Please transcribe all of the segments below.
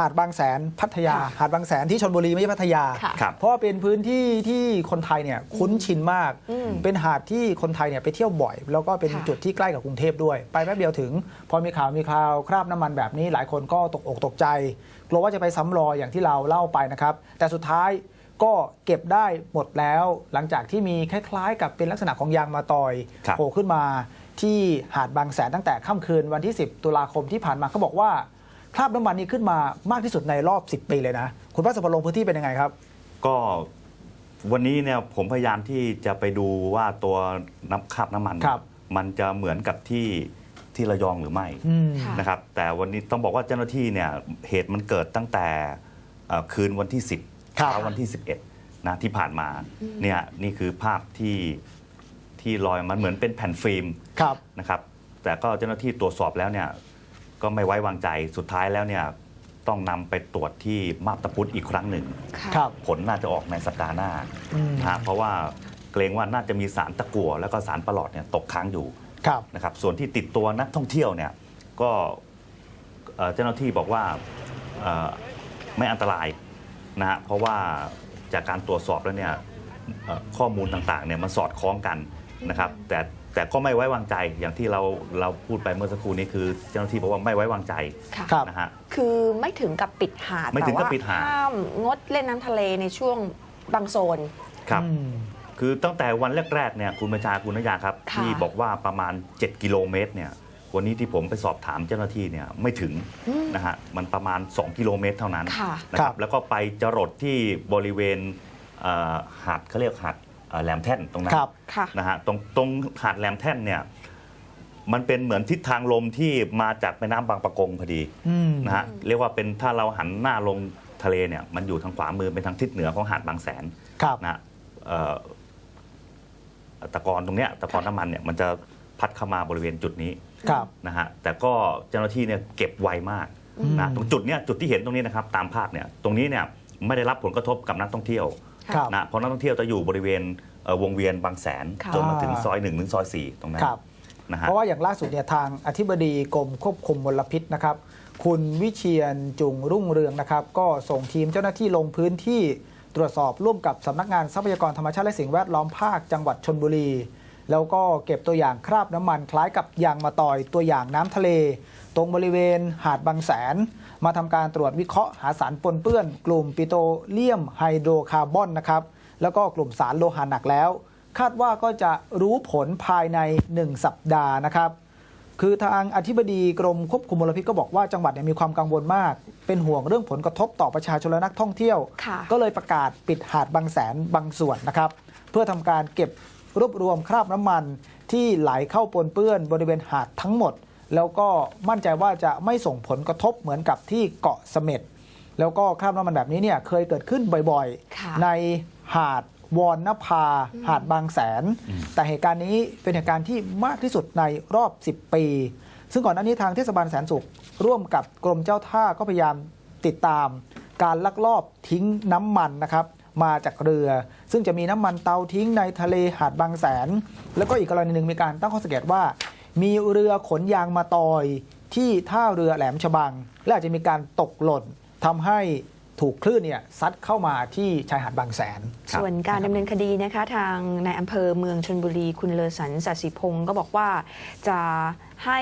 หาดบางแสนพัทยาค่ะหาดบางแสนที่ชนบุรีไม่ใช่พัทยาค่ะครับเพราะว่าเป็นพื้นที่ที่คนไทยเนี่ยคุ้นชินมาก อืมเป็นหาดที่คนไทยเนี่ยไปเที่ยวบ่อย แล้วก็เป็นค่ะ จุดที่ใกล้กับกรุงเทพด้วย ไปแป๊บเดียวถึง พอมีข่าวมีข่าวคราบน้ำมันแบบนี้หลายคนก็ตกอกตกใจ กลัวว่าจะไปซ้ำรอยอย่างที่เราเล่าไปนะครับ แต่สุดท้ายก็เก็บได้หมดแล้ว หลังจากที่มีคล้ายๆ กับเป็นลักษณะของยางมาตอยครับ โผล่ขึ้นมา ที่หาดบางแสนตั้งแต่ค่ำคืนวันที่ 10 ตุลาคมที่ผ่านมาเขาบอกว่า คราบน้ำมันนี้ขึ้นมามากที่สุดในรอบ 10 ปีเลยนะ คุณพัสพลลงพื้นที่เป็นยังไงครับ ก็วันนี้เนี่ยผมพยายามที่จะไปดูว่าตัวน้ำคราบน้ำมัน ครับมันจะเหมือนกับที่ที่ระยองหรือไม่อืม ค่ะ นะครับ แต่วันนี้ต้องบอกว่าเจ้าหน้าที่เนี่ยเหตุมันเกิดตั้งแต่เอ่อคืนวันที่ 10ครับ เช้าวันที่ 11นะที่ผ่านมาเนี่ยนี่คือภาพที่ที่ลอยมันเหมือนเป็นแผ่นฟิล์ม ครับ นะครับแต่ก็เจ้าหน้าที่ตรวจสอบแล้วเนี่ย ก็ไม่ไว้วางใจสุดท้ายแล้วเนี่ยต้องนำไปตรวจที่มาบตาพุธอีกครั้งหนึ่งค่ะครับ ผลน่าจะออกในสัปดาห์หน้าอืม นะฮะเพราะว่าเกรงว่าน่าจะมีสารตะกั่วแล้วก็สารประหลอดเนี่ยตกค้างอยู่ ครับ นะครับส่วนที่ติดตัวนักท่องเที่ยวเนี่ยก็เอ่อเจ้าหน้าที่บอกว่าเอ่อไม่อันตรายนะฮะเพราะว่าจากการตรวจสอบแล้วเนี่ยเอ่อข้อมูลต่างๆเนี่ยมันสอดคล้องกันนะครับแต่ แต่ก็ไม่ไว้วางใจอย่างที่เราเราพูดไปเมื่อสักครู่นี้คือเจ้าหน้าที่บอกว่าไม่ไว้วางใจค่ะ ครับ นะฮะ คือไม่ถึงกับปิดหาดไม่ถึงกับแต่ว่าปิดหาดห้ามงดเล่นน้ำทะเลในช่วงบางโซน ครับ อืม คือตั้งแต่วันแรกๆเนี่ยคุณประชาคุณนยาครับ ค่ะ ที่บอกว่าประมาณ 7 กิโลเมตรเนี่ยวันนี้ที่ผมไปสอบถามเจ้าหน้าที่เนี่ยไม่ถึงอืม นะฮะมันประมาณ 2 กิโลเมตรเท่านั้นค่ะ นะคครัรับบ แล้วก็ไปจรดที่บริเวณเอ่อหาดเขาเรียกหาดเอ่อ แหลมแท่นตรงนั้นครับค่ะ นะฮะตรงตรงหาดแหลมแท่นเนี่ยมันเป็นเหมือนทิศทางลมที่มาจากแม่น้ำบางปะกงพอดีอืม นะฮะเรียกว่าเป็นถ้าเราหันหน้าลงทะเลเนี่ยมันอยู่ทางขวามือเป็นทางทิศเหนือของหาดบางแสน ครับ นะเอ่อตะกอนตรงเนี้ยตะกอนน้ำมันเนี่ยมันจะพัดเข้ามาบริเวณจุดนี้ครับ นะฮะแต่ก็เจ้าหน้าที่เนี่ยเก็บไวมากอืมนะตรงจุดเนี้ยจุดที่เห็นตรงนี้นะครับตามภาพเนี่ยตรงนี้เนี่ยไม่ได้รับผลกระทบกับนักท่องเที่ยวครับ นะเพราะนักท่องเที่ยวจะอยู่บริเวณเอ่อวงเวียนบางแสนค่ะจนมาถึงอ่าซอยหนึ่งถึงซอยสี่ตรงนั้นครับนะฮะเพราะว่าอย่างล่าสุดเนี่ยทางอธิบดีกรมควบคุมมลพิษนะครับ คุณวิเชียนจุงรุ่งเรืองนะครับ ก็ส่งทีมเจ้าหน้าที่ลงพื้นที่ตรวจสอบร่วมกับสำนักงานทรัพยากรธรรมชาติและสิ่งแวดล้อมภาคจังหวัดชนบุรี แล้วก็เก็บตัวอย่างคราบน้ำมันคล้ายกับยางมาตอยตัวอย่างน้ำทะเล ตรงบริเวณหาดบางแสน มาทำการตรวจวิเคราะห์หาสารปนเปื้อน กลุ่มปิโตรเลียมไฮโดรคาร์บอนนะครับแล้วก็กลุ่มสารโลหะหนักแล้ว คาดว่าก็จะรู้ผลภายใน 1 สัปดาห์นะครับคือทางอธิบดีกรมควบคุมมลพิษก็บอกว่าจังหวัดเนี่ยมีความกังวลมาก เป็นห่วงเรื่องผลกระทบต่อประชาชนและนักท่องเที่ยวค่ะก็เลยประกาศปิดหาดบางแสนบางส่วนนะครับ เพื่อทำการเก็บ รวบรวมคราบน้ำมันที่ไหลเข้าปนเปื้อนบริเวณหาดทั้งหมด แล้วก็มั่นใจว่าจะไม่ส่งผลกระทบเหมือนกับที่เกาะเสม็ดแล้วก็คราบน้ำมันแบบนี้เนี่ยเคยเกิดขึ้นบ่อยค่ะๆในหาดวอนนภา หาดบางแสน แต่เหตุการณ์นี้เป็นเหตุการณ์ที่มากที่สุดในรอบ 10 ปี ซึ่งก่อนหน้านี้ทางเทศบาลแสนสุข ร่วมกับกรมเจ้าท่าก็พยายามติดตามการลักลอบทิ้งน้ำมันนะครับ มาจากเรือ ซึ่งจะมีน้ำมันเตาทิ้งในทะเลหาดบางแสน แล้วก็อีกกรณีหนึ่งมีการตั้งข้อสังเกตว่า มีเรือขนยางมาตอย ที่ท่าเรือแหลมฉบัง และอาจจะมีการตกหล่นทำให้ ถูกคลื่นเนี่ยซัดเข้ามาที่ชายหาดบางแสนครับส่วนการดำเนินคดีนะคะ ทางในายอำเภอเมืองชนบุรีคุณเลอสันสัสิพงศ์ก็บอกว่าจะให้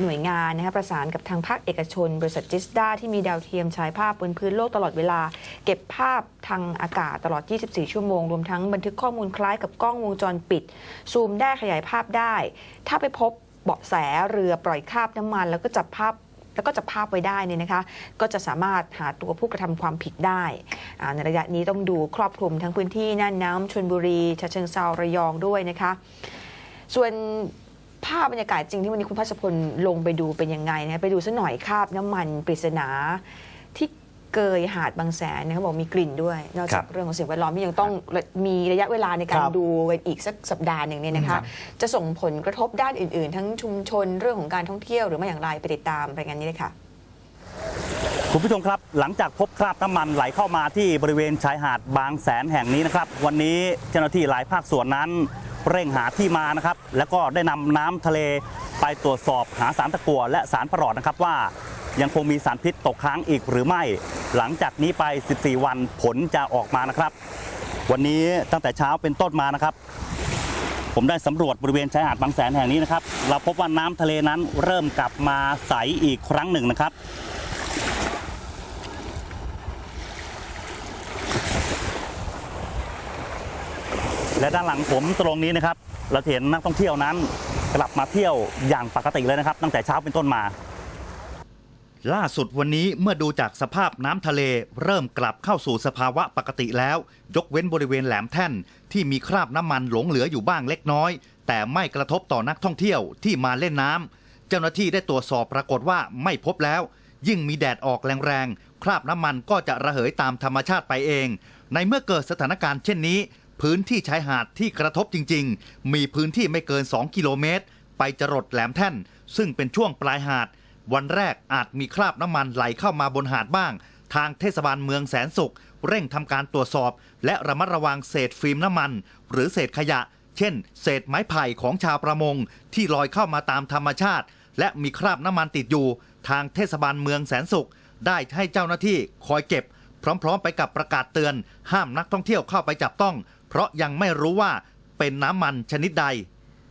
หน่วยงานนะคะประสานกับทางภาคเอกชน บริษัทจิสดาที่มีดาวเทียมฉายภาพบนพื้นโลกตลอดเวลา เก็บภาพทางอากาศตลอด 24 ชั่วโมง รวมทั้งบันทึกข้อมูลคล้ายกับกล้องวงจรปิด ซูมได้ขยายภาพได้ ถ้าไปพบเบาะแสเรือปล่อยคราบน้ำมัน แล้วก็จับภาพ แล้วก็จะภาพไว้ได้เนี่ยนะคะ ก็จะสามารถหาตัวผู้กระทำความผิดได้ในระยะนี้ต้องดูครอบคลุมทั้งพื้นที่น่านน้ำชนบุรีชะเชิงเซาระยองด้วยนะคะ ส่วนภาพบรรยากาศจริงที่วันนี้คุณพัชพลลงไปดูเป็นยังไงนะไปดูสักหน่อยคาบน้ำมันปริศนาที่ เกยหาดบางแสนเนี่ยเขาบอกมีกลิ่นด้วย นอกครัจากบเรื่องของสิ่งแวดล้อมที่ยังต้องมีระยะเวลาในการครับดูกันอีกสักสัปดาห์หนึ่งเนี่ยนะคะจะส่งผลกระทบด้านอื่น ๆ ทั้งชุมชนเรื่องของการท่องเที่ยวหรือไม่อย่างไรไปติดตามรายงานนี้เลยค่ะ คุณผู้ชมครับ หลังจากพบคราบน้ำมันไหลเข้ามาที่บริเวณชายหาดบางแสนแห่งนี้นะครับ วันนี้เจ้าหน้าที่หลายภาคส่วนนั้น เร่งหาที่มานะครับ แล้วก็ได้นำน้ำทะเลไปตรวจสอบหาสารตะกั่วและสารประหลอดนะครับว่า ยังคงมีสารพิษตกค้างอีกหรือไม่ หลังจากนี้ไป 14 วันผลจะออกมานะครับ วันนี้ตั้งแต่เช้าเป็นต้นมานะครับ ผมได้สำรวจบริเวณชายหาดบางแสนแห่งนี้นะครับ เราพบว่าน้ำทะเลนั้นเริ่มกลับมาใสอีกครั้งหนึ่งนะครับและด้านหลังผมตรงนี้นะครับ เราเห็นนักท่องเที่ยวนั้นกลับมาเที่ยวอย่างปกติเลยนะครับ ตั้งแต่เช้าเป็นต้นมา ล่าสุดวันนี้เมื่อดูจากสภาพน้ำทะเล เริ่มกลับเข้าสู่สภาวะปกติแล้ว ยกเว้นบริเวณแหลมแท่น ที่มีคราบน้ำมันหลงเหลืออยู่บ้างเล็กน้อย แต่ไม่กระทบต่อนักท่องเที่ยวที่มาเล่นน้ำเจ้าหน้าที่ได้ตรวจสอบปรากฏว่าไม่พบแล้ว ยิ่งมีแดดออกแรงๆคราบน้ำมันก็จะระเหยตามธรรมชาติไปเอง ในเมื่อเกิดสถานการณ์เช่นนี้ พื้นที่ชายหาดที่กระทบจริง ๆ มีพื้นที่ไม่เกิน 2 กิโลเมตร ไปจรดแหลมแท่น ซึ่งเป็นช่วงปลายหาด วันแรกอาจมีคราบน้ำมันไหลเข้ามาบนหาดบ้าง ทางเทศบาลเมืองแสนสุข เร่งทำการตรวจสอบ และระมัดระวังเศษฟิล์มน้ำมัน หรือเศษขยะ เช่น เศษไม้ไผ่ของชาวประมง ที่ลอยเข้ามาตามธรรมชาติ และมีคราบน้ำมันติดอยู่ ทางเทศบาลเมืองแสนสุข ได้ให้เจ้าหน้าที่คอยเก็บ พร้อมๆ ไปกับประกาศเตือน ห้ามนักท่องเที่ยวเข้าไปจับต้อง เพราะยังไม่รู้ว่าเป็นน้ำมันชนิดใด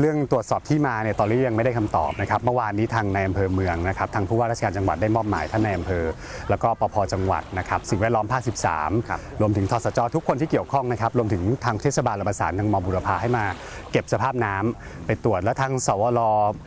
เรื่องตรวจสอบที่มาเนี่ยตอนนี้ยังไม่ได้คำตอบนะครับเมื่อวานนี้ทางในอำเภอเมืองนะครับทางผู้ว่าราชการจังหวัดได้มอบหมายท่านในอำเภอ แล้วก็ปภจังหวัดนะครับสิ่งแวดล้อมภาค 13 รวมถึงทสจทุกคนที่เกี่ยวข้องนะครับรวมถึงทางเทศบาลและประสานทางมบุรพาให้มา เก็บสภาพน้ำไปตรวจแล้วทางสวร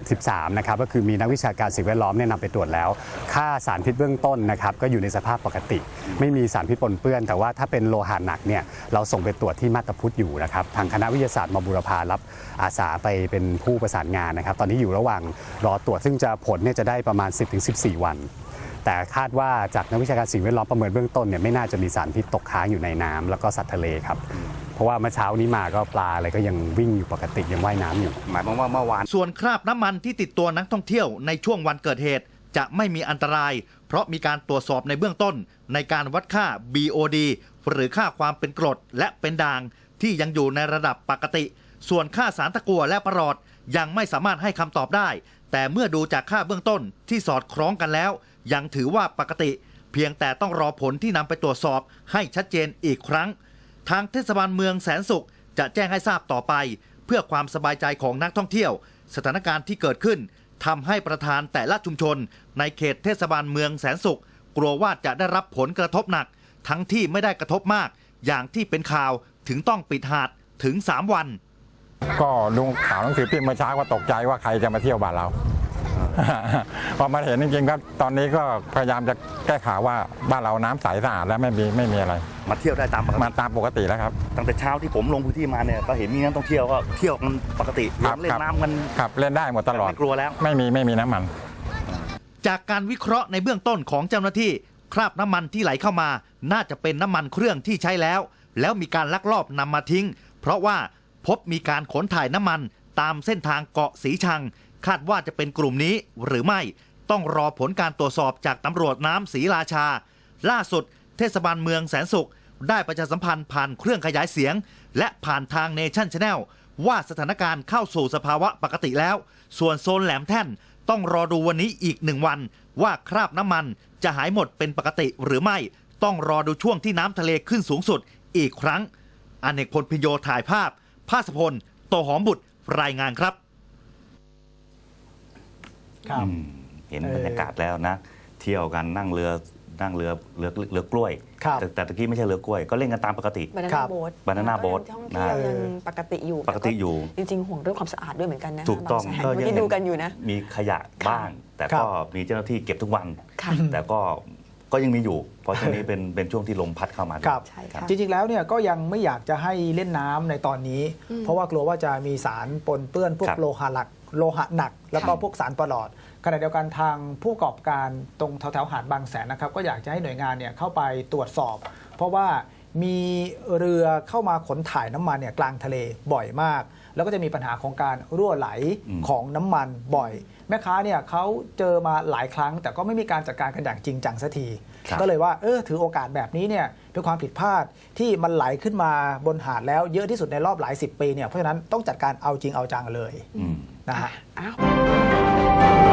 13นะครับก็คือมีนักวิชาการสิ่งแวดล้อมเนี่ยนำไปตรวจแล้ว ค่าสารพิษเบื้องต้นนะครับก็อยู่ในสภาพปกติ ไม่มีสารพิษปนเปื้อน แต่ว่าถ้าเป็นโลหะหนักเนี่ยเราส่งไปตรวจที่มาตรพุทธอยู่นะครับทางคณะวิทยาศาสตร์มบุรพารับอาสาไปเป็นผู้ประสานงานนะครับ ตอนนี้อยู่ระหว่างรอตรวจซึ่งจะผลเนี่ยจะได้ประมาณ 10-14 วัน แต่คาดว่าจากนักวิชาการสิ่งแวดล้อมประเมินเบื้องต้นเนี่ยไม่น่าจะมีสารพิษตกค้างอยู่ในน้ำแล้วก็สัตว์ทะเลครับเพราะว่าเมื่อเช้านี้มาก็ปลาอะไรก็ยังวิ่งอยู่ปกติยังว่ายน้ำอยู่ หมายความว่าเมื่อวาน ส่วนคราบน้ำมันที่ติดตัวนักท่องเที่ยวในช่วงวันเกิดเหตุ จะไม่มีอันตราย เพราะมีการตรวจสอบในเบื้องต้น ในการวัดค่า BOD หรือค่าความเป็นกรดและเป็นด่างที่ยังอยู่ในระดับปกติ ส่วนค่าสารตะกั่วและประหลอดยังไม่สามารถให้คำตอบได้ แต่เมื่อดูจากค่าเบื้องต้นที่สอดคล้องกันแล้ว ยังถือว่าปกติ เพียงแต่ต้องรอผลที่นำไปตรวจสอบให้ชัดเจนอีกครั้ง ทางเทศบาลเมืองแสนสุขจะแจ้งให้ทราบต่อไป เพื่อความสบายใจของนักท่องเที่ยว สถานการณ์ที่เกิดขึ้นทำให้ประธานแต่ละชุมชน ในเขตเทศบาลเมืองแสนสุข กลัวว่าจะได้รับผลกระทบหนัก ทั้งที่ไม่ได้กระทบมาก อย่างที่เป็นข่าวถึงต้องปิดหาดถึง 3 วัน ก็ดูข่าวหนังสือพิมพ์เมื่อเช้าก็ตกใจว่าใครจะมาเที่ยวบ้านเราพอมาเห็นจริงๆก็ตอนนี้ก็พยายามจะแก้ข่าวว่าบ้านเราน้ำใสสะอาดและไม่มีไม่มีอะไร มาเที่ยวได้ตามปกมาติตามปกติแล้วครับตั้งแต่เช้าที่ผมลงพื้นที่มาเนี่ยก็เห็นมีนักท่องเที่ยวก็เที่ยวกันปกติครับเล่นครับน้ำกันครับเล่นได้หมดตลอดไม่กลัวแล้ว ไม่มีไม่มีน้ำมัน จากการวิเคราะห์ในเบื้องต้นของเจ้าหน้าที่ คราบน้ำมันที่ไหลเข้ามา น่าจะเป็นน้ำมันเครื่องที่ใช้แล้ว แล้วมีการลักลอบนำมาทิ้ง เพราะว่า พบมีการขนถ่ายน้ำมันตามเส้นทางเกาะสีชัง คาดว่าจะเป็นกลุ่มนี้หรือไม่ต้องรอผลการตรวจสอบจากตำรวจน้ำศรีราชา ล่าสุด เทศบาลเมืองแสนสุข ได้ประชาสัมพันธ์ผ่านเครื่องขยายเสียง และผ่านทางเนชั่นชาแนลว่าสถานการณ์เข้าสู่สภาวะปกติแล้ว ส่วนโซนแหลมแท่นต้องรอดูวันนี้อีกหนึ่งวัน ว่าคราบน้ำมันจะหายหมดเป็นปกติหรือไม่ ต้องรอดูช่วงที่น้ำทะเลขึ้นสูงสุดอีกครั้ง อเนกพลพิโยถ่ายภาพ ภาสพล โตหอมบุตรรายงานครับ ครับ อืมเห็นเออบรรยากาศแล้วนะ เที่ยวกันนั่งเรือนั่งเรือเรือเรือกล้วย ครับ แต่แต่ตะกี้ไม่ใช่เรือกล้วย ก็เล่นกันตามปกติ บานาครัน่าบ โบ๊ท Banana boat ท่องเที่ยวยังปกติอยู่ปกติอยู่จริง ๆ ห่วงเรื่องความสะอาดด้วยเหมือนกันนะถูกต้องบางแสนก็เมื่อยังกี้ดูกันอยู่นะ มีขยะบ้าง แต่ครับก็มีเจ้าหน้าที่เก็บทุกวัน ค่ะ แต่ก็ ก็ยังมีอยู่ เพราะช่วงนี้เป็นเป็นช่วงที่ลมพัดเข้ามาด้วยครับใช่ค่ะ จริงๆแล้วเนี่ยก็ยังไม่อยากจะให้เล่นน้ำในตอนนี้ อืมเพราะว่ากลัวว่าจะมีสารปนเปื้อนพวกครับโลหะหลักโลหะหนัก แล้วก็ค่ะพวกสารประหลอดขณะเดียวกันทางผู้ประกอบการตรงแถวๆหาดบางแสนนะครับ ก็อยากจะให้หน่วยงานเนี่ยเข้าไปตรวจสอบ เพราะว่า มีเรือเข้ามาขนถ่ายน้ำมันเนี่ยกลางทะเลบ่อยมาก แล้วก็จะมีปัญหาของการรั่วไหลอืมของน้ำมันบ่อย แม่ค้าเนี่ยเขาเจอมาหลายครั้ง แต่ก็ไม่มีการจัดการกันอย่างจริงจังสักทีครับก็เลยว่าเออถือโอกาสแบบนี้เนี่ยเป็นความผิดพลาดที่มันไหลขึ้นมาบนหาดแล้วเยอะที่สุดในรอบหลายสิบปีเนี่ยเพราะฉะนั้นต้องจัดการเอาจริงเอาจังเลยอืมนะฮะอ้าว